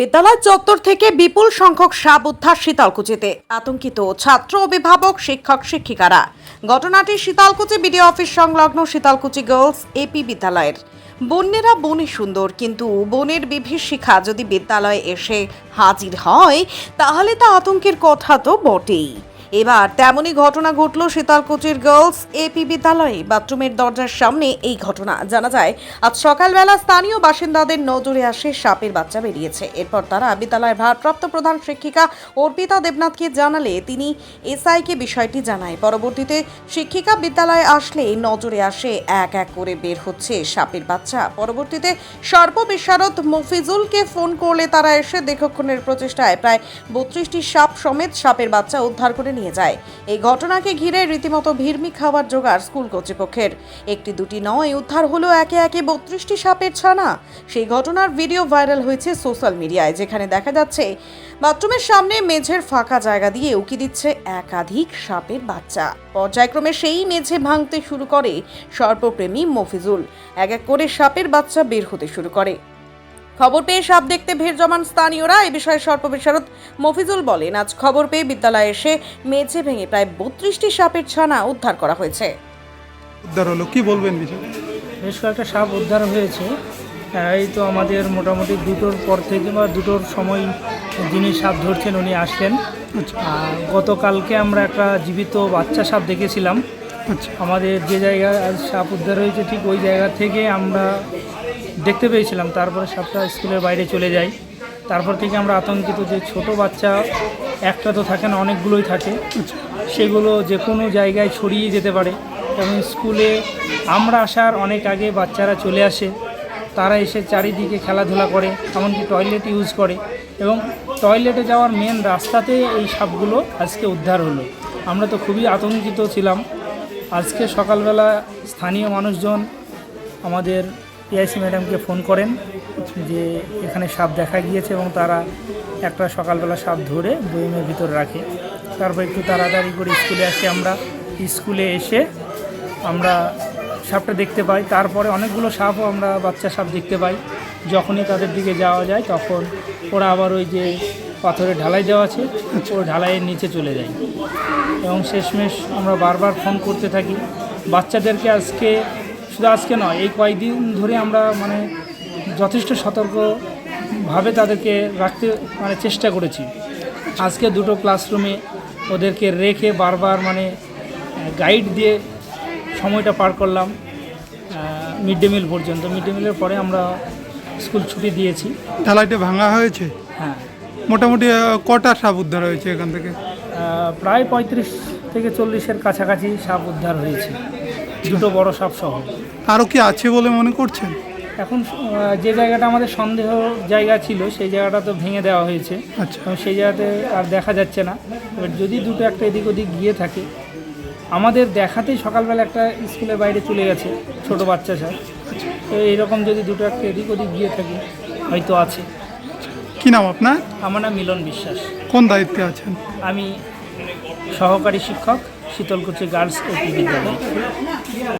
বিদ্যালয় চত্বর থেকে বিপুল সংখ্যক সাপ উদ্ধার শীতলকুচিতে। আতঙ্কিত ছাত্র অভিভাবক, শিক্ষক, শিক্ষিকারা। ঘটনাটি শীতলকুচি বিডিও অফিস সংলগ্ন শীতলকুচি গার্লস এপি বিদ্যালয়ের। বন্যেরা বনে সুন্দর, কিন্তু বনের বিভীষিকা যদি বিদ্যালয়ে এসে হাজির হয়, তাহলে তা আতঙ্কের কথা তো বটেই। এবার তেমনই ঘটনা ঘটল শীতলকুচির গার্লস এপি বিদ্যালয়ে। বাথরুমের দরজার সামনে এই ঘটনা জানা যায়। আজ সকালবেলা স্থানীয় বাসিন্দাদের নজরে আসে সাপের বাচ্চা বেরিয়েছে। এরপর তারা বিদ্যালয়ের ভারপ্রাপ্ত প্রধান শিক্ষিকা অর্পিতা দেবনাথকে জানালে তিনি এসআইকে বিষয়টি জানায়। পরবর্তীতে শিক্ষিকা বিদ্যালয়ে আসলে নজরে আসে এক এক করে বের হচ্ছে সাপের বাচ্চা। পরবর্তীতে সর্প বিশারদ মফিজুলকে ফোন করলে তারা এসে দীর্ঘক্ষণের প্রচেষ্টায় প্রায় বত্রিশটি সাপ সমেত সাপের বাচ্চা উদ্ধার করে নিয়ে যায়। এই ঘটনাকে ঘিরে রীতিমতো ভিড়মি খাওয়ার জোগাড় স্কুল কর্তৃপক্ষের। একটি দুটি নয়, উদ্ধার হলো একে একে বত্রিশটি সাপের ছানা। সেই ঘটনার ভিডিও ভাইরাল হয়েছে সোশ্যাল মিডিয়ায়, যেখানে দেখা যাচ্ছে, বাথরুমের সামনে মেঝের ফাঁকা জায়গা দিয়ে উকি দিচ্ছে একাধিক সাপের বাচ্চা। পর্যায়ক্রমে সেই মেঝে ভাঙতে শুরু করে সর্বপ্রেমী মফিজুল। এক এক করে সাপের বাচ্চা বের হতে শুরু করে। খবর পেয়ে সাপ দেখতে ভিড় জমান স্থানীয়রা। এ বিষয়ে সর্প বিশারদ মফিজুল বলেন আজ খবর পেয়ে বিদ্যালয়ে এসে মেঝে ভেঙে প্রায় বত্রিশটি সাপের ছানা উদ্ধার করা হয়েছে। উদ্ধার হলো কি বলবেন বিষয়? বেশ কয়েকটা সাপ উদ্ধার হয়েছে। এই তো আমাদের মোটামুটি দুটোর পর থেকে বা দুটোর সময় যিনি সাপ ধরছেন উনি আসলেন। আচ্ছা। গতকালকে আমরা একটা জীবিত বাচ্চা সাপ দেখেছিলাম। আচ্ছা। আমাদের যে জায়গায় সাপ উদ্ধার হয়েছে ঠিক ওই জায়গা থেকে আমরা দেখতে পেয়েছিলাম। তারপরে সাপটা স্কুলের বাইরে চলে যায় তারপর থেকে আমরা আতঙ্কিত যে ছোট বাচ্চা একটা তো থাকে না, অনেকগুলোই থাকে। সেগুলো যে কোনো জায়গায় ছড়িয়ে যেতে পারে। এবং স্কুলে আমরা আসার অনেক আগে বাচ্চারা চলে আসে। তারা এসে চারিদিকে খেলাধুলা করে, এমনকি টয়লেট ইউজ করে। এবং টয়লেটে যাওয়ার মেন রাস্তাতে এই সাপগুলো আজকে উদ্ধার হলো। আমরা তো খুবই আতঙ্কিত ছিলাম। আজকে সকালবেলা স্থানীয় মানুষজন আমাদের পিআইসি ম্যাডামকে ফোন করেন যে এখানে সাপ দেখা গিয়েছে এবং তারা একটা সকালবেলা সাপ ধরে বইমের ভিতর রাখে। তারপর একটু তাড়াতাড়ি করে স্কুলে আসি আমরা। স্কুলে এসে আমরা সাপটা দেখতে পাই। তারপরে অনেকগুলো সাপও আমরা বাচ্চা সাপ দেখতে পাই। যখনই তাদের দিকে যাওয়া যায় তখন ওরা আবার ওই যে পাথরের ঢালাই দেওয়া আছে ও ঢালাইয়ের নিচে চলে যায়। এবং শেষমেশ আমরা বারবার ফোন করতে থাকি। বাচ্চাদেরকে আজকে শুধু আজকে নয় এই কয়েকদিন ধরে আমরা মানে যথেষ্ট সতর্কভাবে তাদেরকে রাখতে মানে চেষ্টা করেছি। আজকে দুটো ক্লাসরুমে ওদেরকে রেখে বারবার মানে গাইড দিয়ে সময়টা পার করলাম মিড ডে মিল পর্যন্ত। মিড ডে মিলের পরে আমরা স্কুল ছুটি দিয়েছি। ঢালাইটা ভাঙা হয়েছে? হ্যাঁ। মোটামুটি কটা সাপ উদ্ধার হয়েছে এখান থেকে? প্রায় পঁয়ত্রিশ থেকে চল্লিশের কাছাকাছি সাপ উদ্ধার হয়েছে। দুটো বড় সাপ সহ আরও কি আছে বলে মনে করছেন? এখন যে জায়গাটা আমাদের সন্দেহ জায়গা ছিল সেই জায়গাটা তো ভেঙে দেওয়া হয়েছে। আচ্ছা। সেই জায়গাতে আর দেখা যাচ্ছে না। এবার যদি দুটো একটা এদিক ওদিক গিয়ে থাকে আমাদের দেখাতেই সকালবেলা একটা স্কুলের বাইরে চলে গেছে ছোট বাচ্চা স্যার। তো এইরকম যদি দুটো একটা এদিক ওদিক গিয়ে থাকে হয়তো আছে। কি নাম আপনার? আমার নাম মিলন বিশ্বাস। কোন দায়িত্বে আছেন? আমি সহকারী শিক্ষক। শীতলকুচি গার্লস এপি বিদ্যালয়